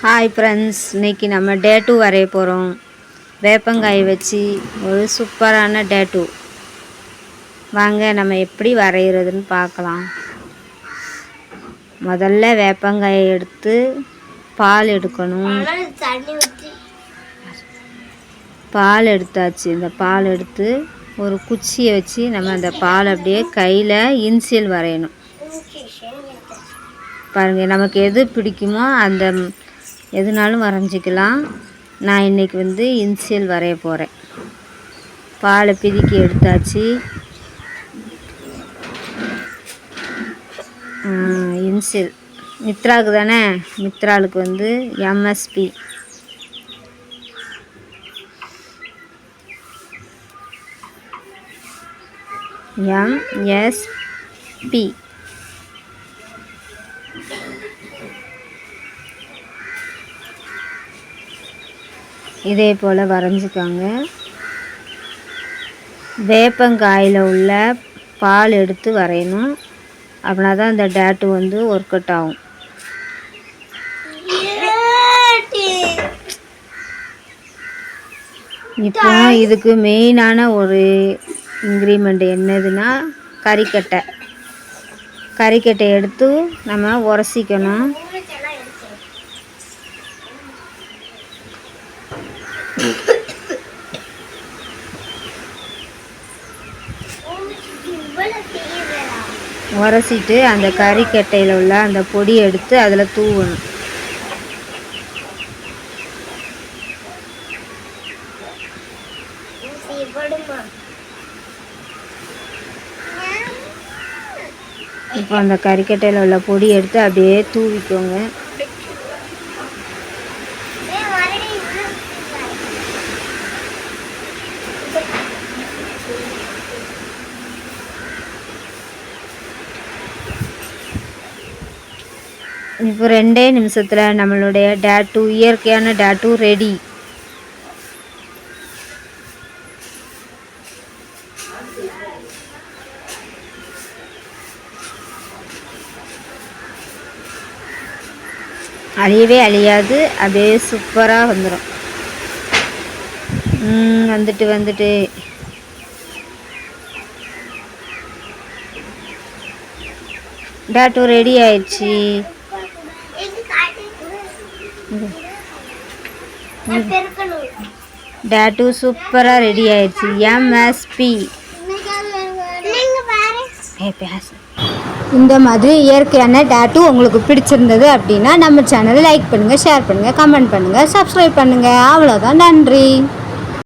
Hi friends இன்னைக்கு நம்ம date வரைய போகிறோம் வேப்பங்காய் வச்சு ஒரு சூப்பரான டேட்டு வாங்க நம்ம எப்படி வரைகிறதுன்னு பார்க்கலாம். முதல்ல வேப்பங்காயை எடுத்து பால் எடுக்கணும். பால் எடுத்தாச்சு. இந்த பால் எடுத்து ஒரு குச்சியை வச்சு நம்ம அந்த பால் அப்படியே கையில் இன்சியல் வரையணும். பாருங்கள் நமக்கு எது பிடிக்குமோ அந்த எதுனாலும் வரைஞ்சிக்கலாம். நான் இன்னைக்கு வந்து இன்சியல் வரைய போகிறேன் பாலை பிதுக்கி எடுத்தாச்சு. இன்சியல். மித்ராவுக்கு தானே? மித்ராளுக்கு வந்து எம்எஸ்பி எம்எஸ்பி இதே போல் வரைஞ்சிக்கோங்க. வேப்பங்காயில் உள்ள பால் எடுத்து வரையணும். அப்படின்னா தான் இந்த டேட்டு வந்து ஒர்க் அவுட் ஆகும். இப்போ இதுக்கு மெயினான ஒரு இன்க்ரீமெண்ட் என்னதுன்னா கறிக்கட்டை. கறிக்கட்டை எடுத்து நம்ம உரசிக்கணும். உரசிட்டு அந்த கறிக்கட்டையில் உள்ள அந்த பொடி எடுத்து அதில் தூவணும். இப்போ அந்த கறிக்கட்டையில் உள்ள பொடி எடுத்து அப்படியே தூவிக்கோங்க. இப்போ ரெண்டே நிமிஷத்தில் நம்மளுடைய டேட்டூ இயற்கையான டேட்டூ ரெடி. அழியவே அழியாது அப்படியே சூப்பராக வந்துடும் வந்துட்டு வந்துட்டு. டேட்டூ ரெடி ஆயிடுச்சு. டேட்டு சூப்பராக ரெடி ஆயிடுச்சு. எம்எஸ்பி இந்த மாதிரி இயற்கையான டேட்டு உங்களுக்கு பிடிச்சிருந்தது அப்படின்னா நம்ம சேனலை லைக் பண்ணுங்கள் ஷேர் பண்ணுங்கள் கமெண்ட் பண்ணுங்கள் சப்ஸ்கிரைப் பண்ணுங்கள் அவ்வளோதான் நன்றி.